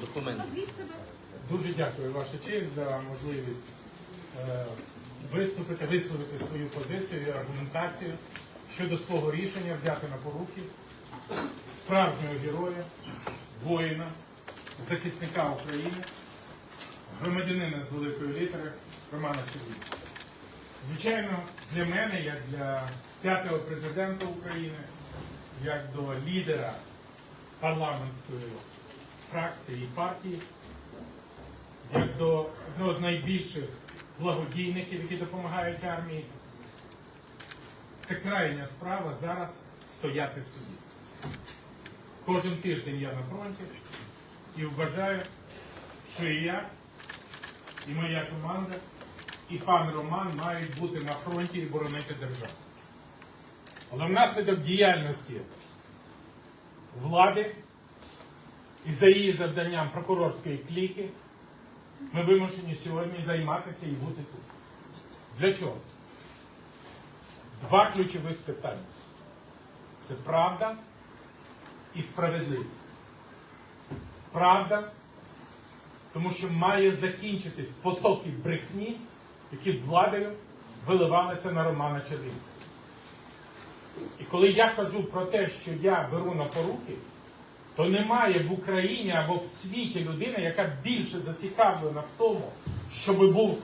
Документ. Назвіть себе. Дуже дякую, Ваша честь, за можливість е, виступити, висловити свою позицію і аргументацію щодо свого рішення взяти на поруки справжнього героя, воїна, захисника України, громадянина з великої літери Романа Червіна. Звичайно, для мене, як для п'ятого президента України, як до лідера парламентської фракції і партії, як до одного з найбільших благодійників, які допомагають армії. Це крайня справа зараз стояти в суді. Кожен тиждень я на фронті і вважаю, що і я, і моя команда, і пан Роман мають бути на фронті і боронити державу. Але внаслідок діяльності влади і за її завданням прокурорської кліки ми вимушені сьогодні займатися і бути тут. Для чого? Два ключових питання. Це правда і справедливість. Правда, тому що має закінчитись потоки брехні, які владою виливалися на Романа Червінського. І коли я кажу про те, що я беру на поруки, то немає в Україні або в світі людини, яка більше зацікавлена в тому, щоб був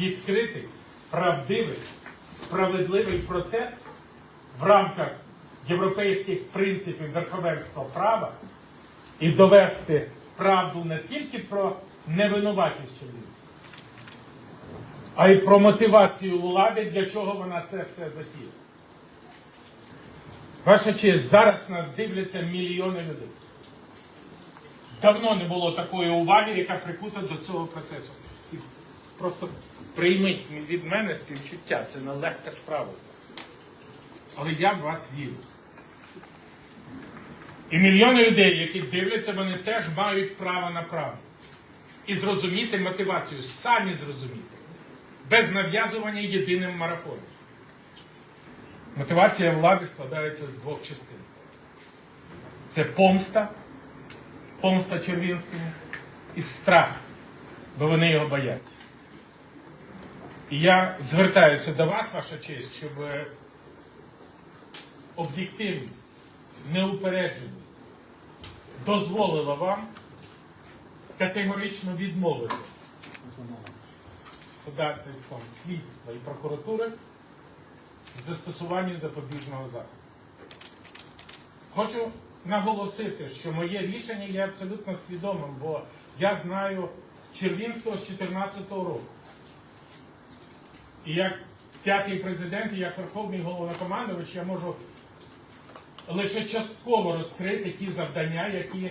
відкритий, правдивий, справедливий процес в рамках європейських принципів верховенства права і довести правду не тільки про невинуватість Червінського, а й про мотивацію влади, для чого вона це все затіяла. Ваша честь, зараз нас дивляться мільйони людей. Давно не було такої уваги, яка прикута до цього процесу. І просто прийміть від мене співчуття, це нелегка справа. Але я в вас вірю. І мільйони людей, які дивляться, вони теж мають право на правду. І зрозуміти мотивацію, самі зрозуміти, без нав'язування єдиним марафоном. Мотивація влади складається з двох частин. Це помста, помста Червінському і страх, бо вони його бояться. І я звертаюся до вас, ваша честь, щоб об'єктивність, неупередженість дозволила вам категорично відмовити податництвом слідства і прокуратури в застосуванні запобіжного заходу. Хочу наголосити, що моє рішення є абсолютно свідомим, бо я знаю Червінського з 2014 року. І як п'ятий президент, і як верховний головнокомандувач, я можу лише частково розкрити ті завдання, які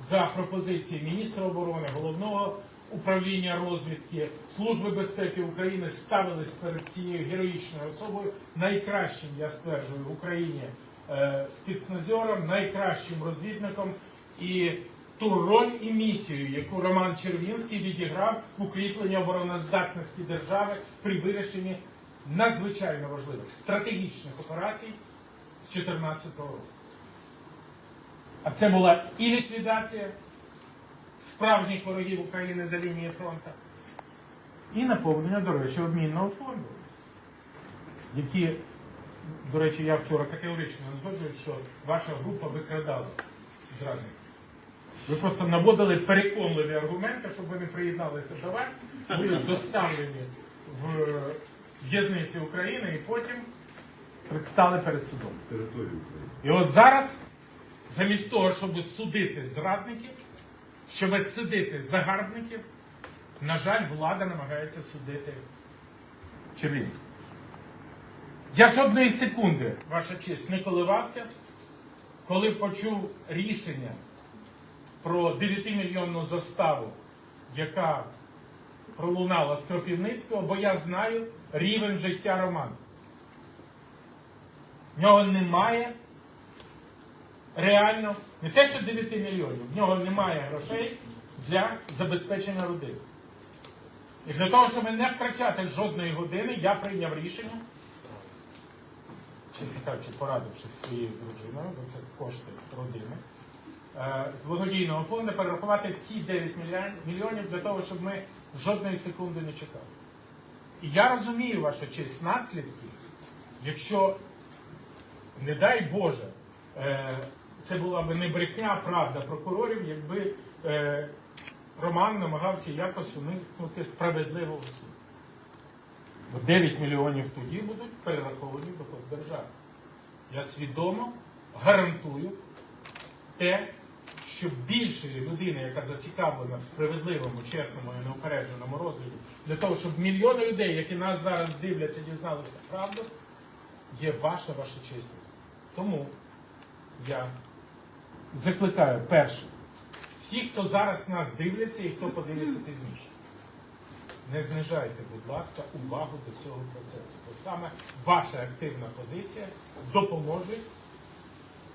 за пропозиції міністра оборони, головного управління розвідки Служби безпеки України ставились перед цією героїчною особою найкращим, я стверджую, в Україні е, спецназером, найкращим розвідником і ту роль і місію, яку Роман Червінський відіграв в укріпленні обороноздатності держави при вирішенні надзвичайно важливих стратегічних операцій з 2014 року. А це була і ліквідація справжніх ворогів України за лінією фронту, і наповнення, до речі, обмінного фонду, які, до речі, я вчора категорично узгоджую, що ваша група викрадала зрадників. Ви просто наводили переконливі аргументи, щоб вони приєдналися до вас, були доставлені в в'язниці України і потім предстали перед судом. території України. І от зараз, замість того, щоб судити зрадників, щоб судити загарбників, на жаль, влада намагається судити Червінського. Я жодної секунди, ваша честь, не коливався, коли почув рішення про 9-мільйонну заставу, яка пролунала з Кропівницького, бо я знаю рівень життя Романа. В нього немає реально не те, що 9 мільйонів, в нього немає грошей для забезпечення родини. І для того, щоб не втрачати жодної години, я прийняв рішення, чесно кажучи, порадившись своєю дружиною, бо це кошти родини, е, з благодійного фонду перерахувати всі 9 мільйонів для того, щоб ми жодної секунди не чекали. І я розумію, ваша честь, наслідки, якщо, не дай Боже, е, це була б не брехня, а правда прокурорів, якби е, Роман намагався якось уникнути справедливого суду. Бо 9 мільйонів тоді будуть перераховані доход держави. Я свідомо гарантую те, що більше людина, яка зацікавлена в справедливому, чесному і неупередженому розгляді, для того, щоб мільйони людей, які нас зараз дивляться, дізналися правду, є ваша ваша чесність. Тому я закликаю перше, всі, хто зараз нас дивляться і хто подивиться пізніше. Не знижайте, будь ласка, увагу до цього процесу. Бо саме ваша активна позиція допоможе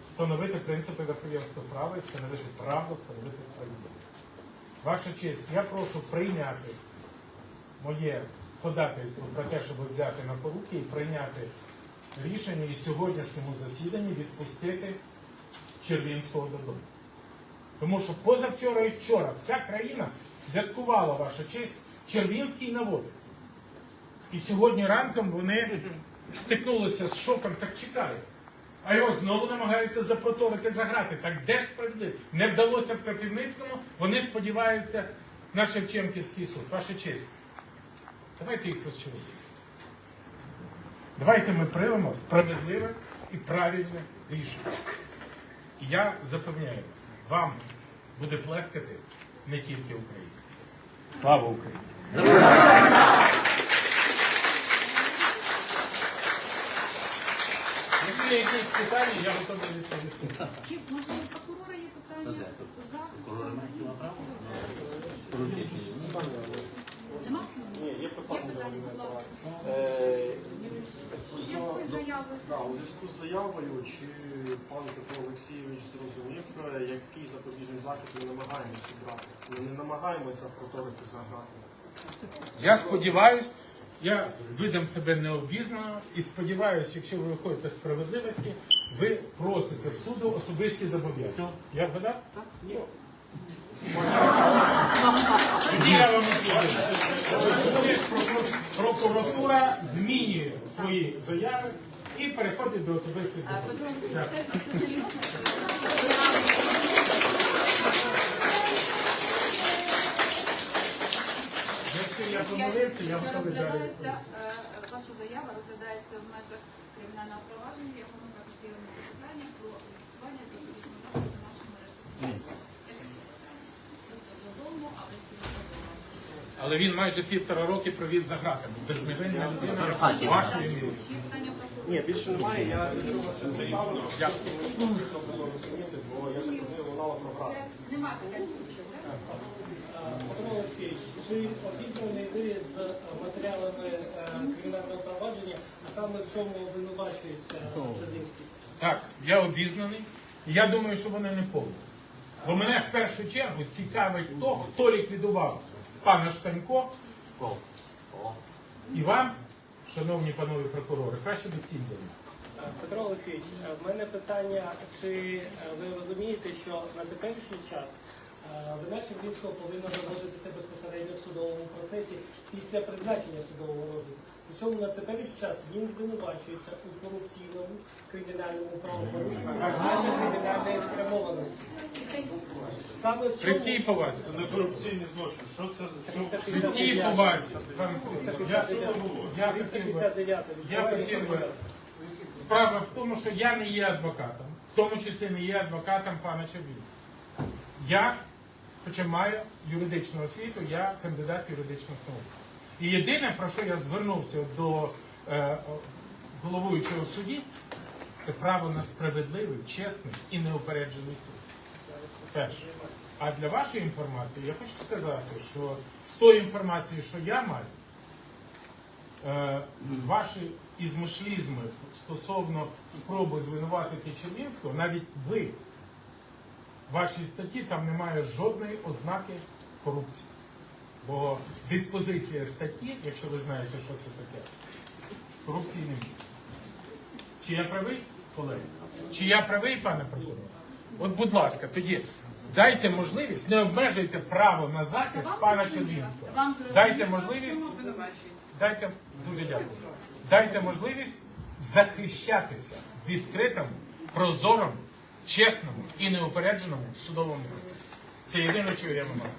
встановити принципи верховенства права і встановити правду, встановити справедливість. Ваша честь, я прошу прийняти моє ходатайство про те, щоб взяти на поруки і прийняти рішення і сьогоднішньому засіданні відпустити Червінського додому. Тому що позавчора і вчора вся країна святкувала ваша честь Червінський навод. І сьогодні ранком вони стикнулися з шоком, так чекають. А його знову намагаються запроторити, заграти. Так де ж справедливість? Не вдалося в Кропивницькому, вони сподіваються на Шевченківський суд. Ваша честь. Давайте їх розчаруємо. Давайте ми приймемо справедливе і правильне рішення. І я запевняю вас, вам буде плескати не тільки Україна. Слава Україні! Якщо є якісь питання, я готовий відповісти. Чи можливо у прокурора є питання? Захисту? Нема? Ні, є Є питання. питання, будь ласка. Е, З якої заяви? Да, У зв'язку з заявою, чи пан Петро Олексійович зрозумів, е, який запобіжний захід ми намагаємося брати? Ми не намагаємося проторити заграти. Я сподіваюся, я видам себе необізнано і сподіваюся, якщо ви виходите з справедливості, ви просите в суду особисті зобов'язання. Я вгадав? Так. Тоді я вам відповім. Прокуратура змінює свої заяви і переходить до особистих Петро. Олексійович, це все серйозно? Якщо я Я помилився, я готовий далі. розглядається, е, ваша заява розглядається в межах кримінального провадження, в якому ми розслідуємо питання про застосування запобіжного заходу до нашої мережі. Тобто додому, але він майже півтора роки провів за гратами. Безневинна людина вашої. Ні, більше немає, я нічого це не ставив. Потрібно себе розуміти, бо я так розумію, лунала програма. Нема питань. Петро Олексійович, чи обізнаний ви з матеріалами е, кримінального провадження, а саме в чому обвинувачується Жадинський? Так, я обізнаний. І Я думаю, що вони не повні. Бо мене в першу чергу цікавить то, хто ліквідував пана Штанько. І вам, шановні панові прокурори, краще би цим займатися. Е, Петро Олексійович, е, в мене питання, чи е, ви розумієте, що на теперішній час вина Червінського повинна доводитися безпосередньо в судовому процесі після призначення судового розгляду. Причому на теперішній час він звинувачується у корупційному кримінальному правопорушенні кримінальної спрямованості. Саме в При чому всій повазі. Це не корупційний злочин. Що це за що? При всій повазі. пане Кузьмо, Я, я хотів би 359 Я хотів би- Справа в тому, що я не є адвокатом, в тому числі не є адвокатом пана Червінського. Я, хоча маю юридичну освіту, я кандидат юридичних наук. І єдине, про що я звернувся до е, головуючого в суді, це право на справедливий, чесний і неупереджений суд. Перше. А для вашої інформації я хочу сказати, що з тої інформації, що я маю, е, ваші ізмишлізми стосовно спроби звинуватити Червінського, навіть ви в вашій статті там немає жодної ознаки корупції. Бо диспозиція статті, якщо ви знаєте, що це таке, корупційне місце. Чи я правий, колеги? Чи я правий, пане прокурор? От, будь ласка, тоді дайте можливість, не обмежуйте право на захист пана Червінського. Дайте можливість? Дайте дуже дякую. Дайте можливість захищатися в відкритому, прозорому, чесному і неупередженому судовому процесі. Це єдине, чого я вимагаю.